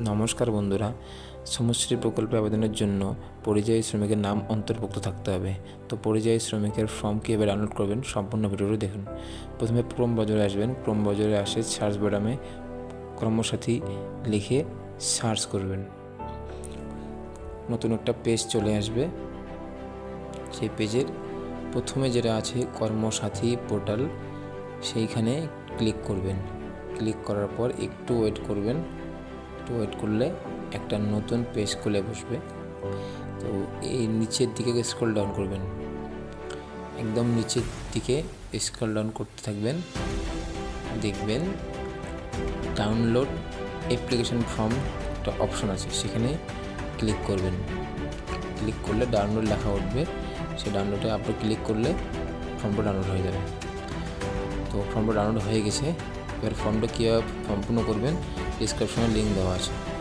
নমস্কার বন্ধুরা। সমশ্রী প্রকল্পে আবেদনের জন্য পরিযায়ী শ্রমিকের নাম অন্তর্ভুক্ত থাকতে হবে। তো পরিযায়ী শ্রমিকের ফর্ম কীভাবে ডাউনলোড করবেন? সম্পূর্ণ ভিডিওটি দেখুন। প্রথমে ক্রোম বাজারে আসবেন। ক্রোম বাজারে আসে সার্চ বাটামে কর্মসাথী লিখে সার্চ করবেন। নতুন একটা পেজ চলে আসবে। সেই পেজের প্রথমে যেটা আছে কর্মসাথী পোর্টাল সেইখানে ক্লিক করবেন। ক্লিক করার পর একটু ওয়েট করবেন। একটু ওয়েট করলে একটা নতুন পেজ খুলে বসবে। তো এই নিচের দিকে স্ক্রল ডাউন করবেন। একদম নিচের দিকে স্ক্রল ডাউন করতে থাকবেন। দেখবেন ডাউনলোড অ্যাপ্লিকেশন ফর্ম একটা অপশন আছে, সেখানে ক্লিক করবেন। ক্লিক করলে ডাউনলোড লেখা উঠবে। সেই ডাউনলোডে আপনি ক্লিক করলে ফর্মটা ডাউনলোড হয়ে যাবে। তো ফর্মটা ডাউনলোড হয়ে গেছে। এবার ফর্মটা কীভাবে সম্পূর্ণ করবেন? ডিসক্রিপশনে লিঙ্ক দেওয়া আছে।